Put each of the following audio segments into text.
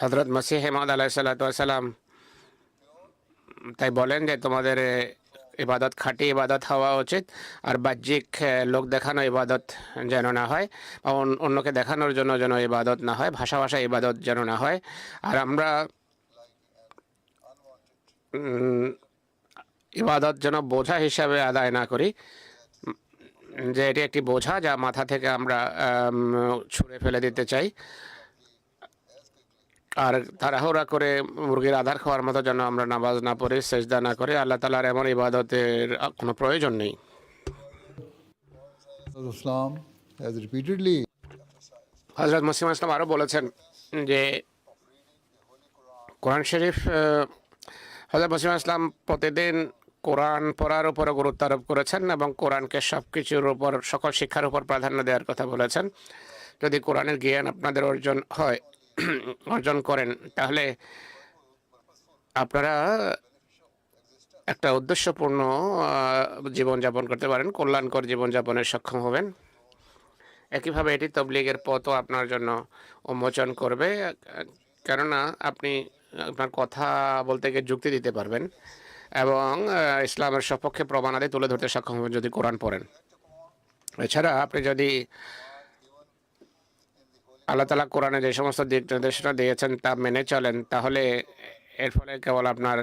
হজরত মসিহ হেমদ আলাহ সাল্লাম তাই বলেন যে তোমাদের ইবাদত, খাঁটি ইবাদত হওয়া উচিত আর বাহ্যিক লোক দেখানো ইবাদত যেন না হয় বা অন্যকে দেখানোর জন্য যেন ইবাদত না হয়, ভাষা ভাষা ইবাদত যেন না হয়। আর আমরা ইবাদত যেন বোঝা হিসাবে আদায় না করি, যে এটি একটি বোঝা যা মাথা থেকে আমরা ছুঁড়ে ফেলে দিতে চাই। আর তাড়াহুড়া করে মুরগির আধার খাওয়ার মতো যেন আমরা নামাজ না পড়ি সেজদা না করি আল্লাহ তালার এমন ইবাদতের কোনো প্রয়োজন নেই। হজরত মুসলিম ইসলাম আরও বলেছেন যে কোরআন শরীফ হজরত মুসলিম ইসলাম প্রতিদিন কোরআন পড়ার উপরে গুরুত্ব আরোপ করেছেন এবং কোরআনকে সব কিছুর উপর সকল শিক্ষার উপর প্রাধান্য দেওয়ার কথা বলেছেন। যদি কোরআনের জ্ঞান আপনাদের অর্জন হয় অর্জন করেন। তাহলে আপনারা একটা উদ্দেশ্যপূর্ণ জীবনযাপন করতে পারেন, কল্যাণকর জীবনযাপনে সক্ষম হবেন। একইভাবে এটি তবলিগের পথও আপনার জন্য উন্মোচন করবে। কেননা আপনি আপনার কথা বলতে গিয়ে যুক্তি দিতে পারবেন এবং ইসলামের সপক্ষে প্রমাণাদি তুলে ধরতে সক্ষম হবেন যদি কোরআন পড়েন। এছাড়া আপনি যদি আল্লাহ তালা কোরআনে যে সমস্ত দিক নির্দেশনা দিয়েছেন তা মেনে চলেন, তাহলে এর ফলে কেবল আপনার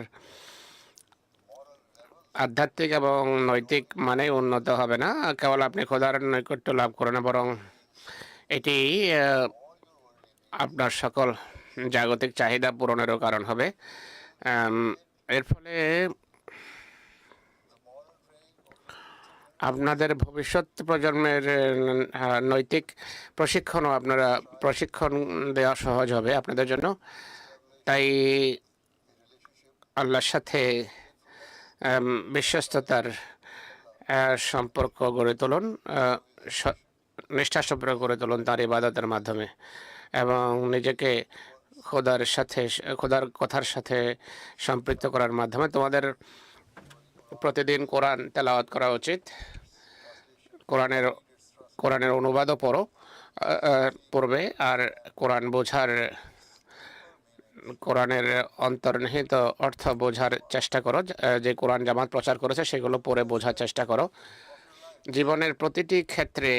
আধ্যাত্মিক এবং নৈতিক মানে উন্নত হবে না, কেবল আপনি খোদার নৈকট্য লাভ করেন বরং এটি আপনার সকল জাগতিক চাহিদা পূরণেরও কারণ হবে। এর ফলে আপনাদের ভবিষ্যৎ প্রজন্মের নৈতিক প্রশিক্ষণও আপনারা, প্রশিক্ষণ দেওয়া সহজ হবে আপনাদের জন্য। তাই আল্লাহর সাথে বিশ্বস্ততার সম্পর্ক গড়ে তুলুন নিষ্ঠা সম্পর্ক গড়ে তুলুন তার ইবাদতের মাধ্যমে এবং নিজেকে খোদার সাথে, খোদার কথার সাথে সম্পৃক্ত করার মাধ্যমে তোমাদের প্রতিদিন কোরআন তেলাওয়াত করা উচিত। কোরআনের কোরআনের অনুবাদও পড়ো পড়বে, আর কোরআন বোঝার, কোরআনের অন্তর্নিহিত অর্থ বোঝার চেষ্টা করো যে কোরআন জামাত প্রচার করেছে সেগুলো পড়ে বোঝার চেষ্টা করো। জীবনের প্রতিটি ক্ষেত্রে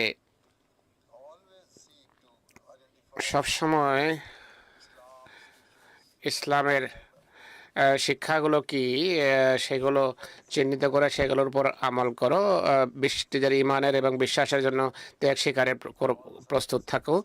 সবসময় ইসলামের শিক্ষাগুলো কি? সেগুলো চিহ্নিত করে সেগুলোর উপর আমল করো। নিজের ইমানের এবং বিশ্বাসের জন্য ত্যাগ শিকারের প্র- প্রস্তুত থাকো।